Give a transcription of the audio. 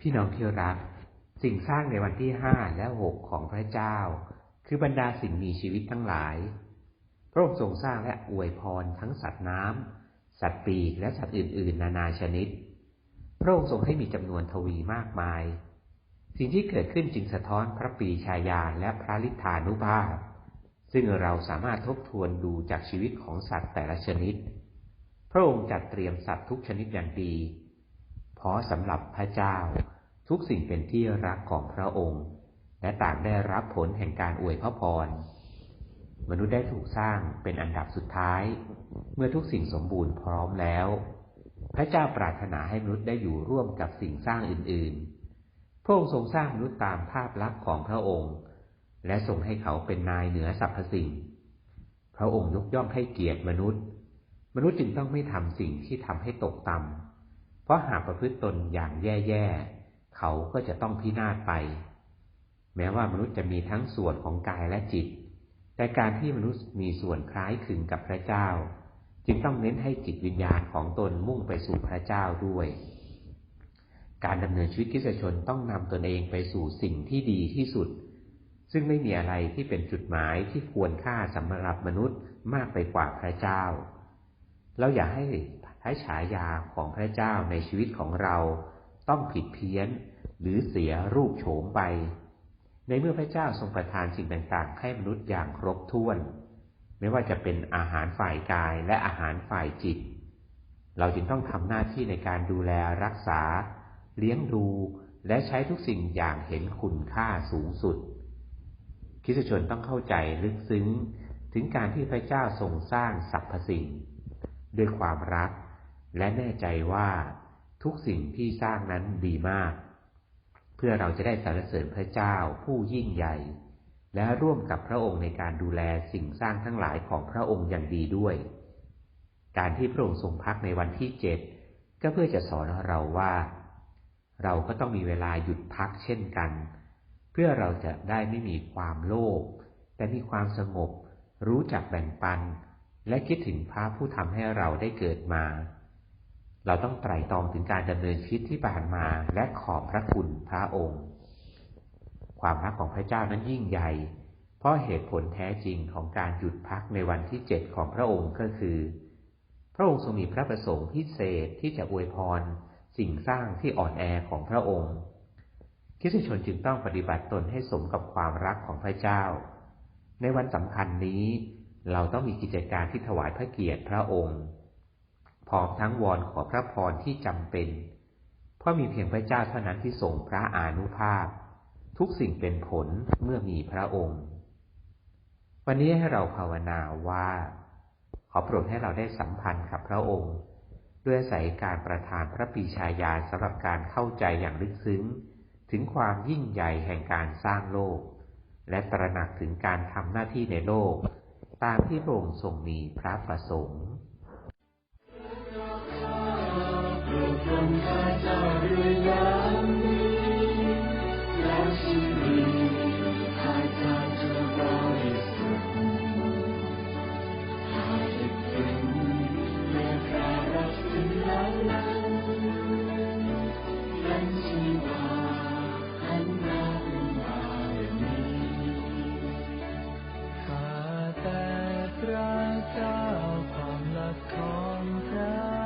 พี่น้องที่รัก สิ่งสร้างในวันที่ห้าและหกของพระเจ้า คือบรรดาสิ่งมีชีวิตทั้งหลาย พระองค์ทรงสร้างและอวยพรทั้งสัตว์น้ำสัตว์ปีกและสัตว์อื่น ๆ นานาชนิด พระองค์ทรงให้มีจำนวนทวีมากมาย สิ่งที่เกิดขึ้นจึงสะท้อนพระปีชายาและพระลิธานุภาพ ซึ่งเราสามารถทบทวนดูจากชีวิตของสัตว์แต่ละชนิด พระองค์จัดเตรียมสัตว์ทุกชนิดอย่างดี เพราะสำหรับพระเจ้า ทุกสิ่งเป็นที่รักของพระองค์ และต่างได้รับผลแห่งการอวยพระพร มนุษย์ได้ถูกสร้างเป็นอันดับสุดท้าย เมื่อทุกสิ่งสมบูรณ์พร้อมแล้ว พระเจ้าปรารถนาให้มนุษย์ได้อยู่ร่วมกับสิ่งสร้างอื่นๆ พระองค์ทรงสร้างมนุษย์ตามภาพลักษณ์ของพระองค์ และทรงให้เขาเป็นนายเหนือสรรพสิ่ง พระองค์ยกย่องให้เกียรติมนุษย์ มนุษย์จึงต้องไม่ทำสิ่งที่ทำให้ตกต่ำ เพราะหากประพฤติตนอย่างแย่ๆ เขาก็จะต้องพินาศไป แม้ว่ามนุษย์จะมีทั้งส่วนของกายและจิต แต่การที่มนุษย์มีส่วนคล้ายคลึงกับพระเจ้า จึงต้องเน้นให้จิตวิญญาณของตนมุ่งไปสู่พระเจ้าด้วย การดำเนินชีวิตกิจชนต้องนำตนเองไปสู่สิ่งที่ดีที่สุด ซึ่งไม่มีอะไรที่เป็นจุดหมายที่ควรค่าสำหรับมนุษย์มากไปกว่าพระเจ้า เราอย่าให้ พระฉายาของพระเจ้าในชีวิตของเราต้องผิดเพี้ยนหรือเสียรูปโฉมไป ในเมื่อพระเจ้าทรงประทานสิ่งต่างๆ ให้มนุษย์อย่างครบถ้วน ไม่ว่าจะเป็นอาหารฝ่ายกายและอาหารฝ่ายจิต เราจึงต้องทำหน้าที่ในการดูแลรักษา เลี้ยงดูและใช้ทุกสิ่งอย่างเห็นคุณค่าสูงสุดคิสชนต้องเข้าใจลึกซึ้งถึงการที่พระเจ้าทรงสร้างสรรพสิ่ง ด้วยความรัก และแน่ใจว่าทุกสิ่งที่สร้างนั้นดีมาก เพื่อเราจะได้สรรเสริญพระเจ้าผู้ยิ่งใหญ่ และร่วมกับพระองค์ในการดูแลสิ่งสร้างทั้งหลายของพระองค์อย่างดีด้วย การที่พระองค์ทรงพักในวันที่เจ็ดก็เพื่อจะสอนเราว่า เราก็ต้องมีเวลาหยุดพักเช่นกัน เพื่อเราจะได้ไม่มีความโลภแต่มีความสงบ รู้จักแบ่งปัน และคิดถึงพระผู้ทำให้เราได้เกิดมา เราต้องไตร่ตรองถึงการดำเนินชีวิตที่ผ่านมาและขอบพระคุณพระองค์ ความรักของพระเจ้านั้นยิ่งใหญ่ เพราะเหตุผลแท้จริงของการหยุดพักในวันที่เจ็ดของพระองค์ก็คือ พระองค์ทรงมีพระประสงค์พิเศษที่จะอวยพร สิ่งสร้างที่อ่อนแอของพระองค์คริสตชนจึงต้องปฏิบัติตนให้สมกับความรักของพระเจ้า ในวันสำคัญนี้ เราต้องมีกิจการที่ถวายพระเกียรติพระองค์ พร้อมทั้งวอนขอพระพรที่จำเป็น เพราะมีเพียงพระเจ้าเท่านั้นที่ส่งพระอานุภาพ ทุกสิ่งเป็นผลเมื่อมีพระองค์ วันนี้ให้เราภาวนาว่า ขอโปรดให้เราได้สัมพันธ์กับพระองค์ ด้วยอาศัยการประทานพระปีชาญาสำหรับการเข้าใจอย่างลึกซึ้ง ถึงความยิ่งใหญ่แห่งการสร้างโลก และตระหนักถึงการทำหน้าที่ในโลก ตามที่พระองค์ทรงมีพระประสงค์ เจ้าความรักของพระ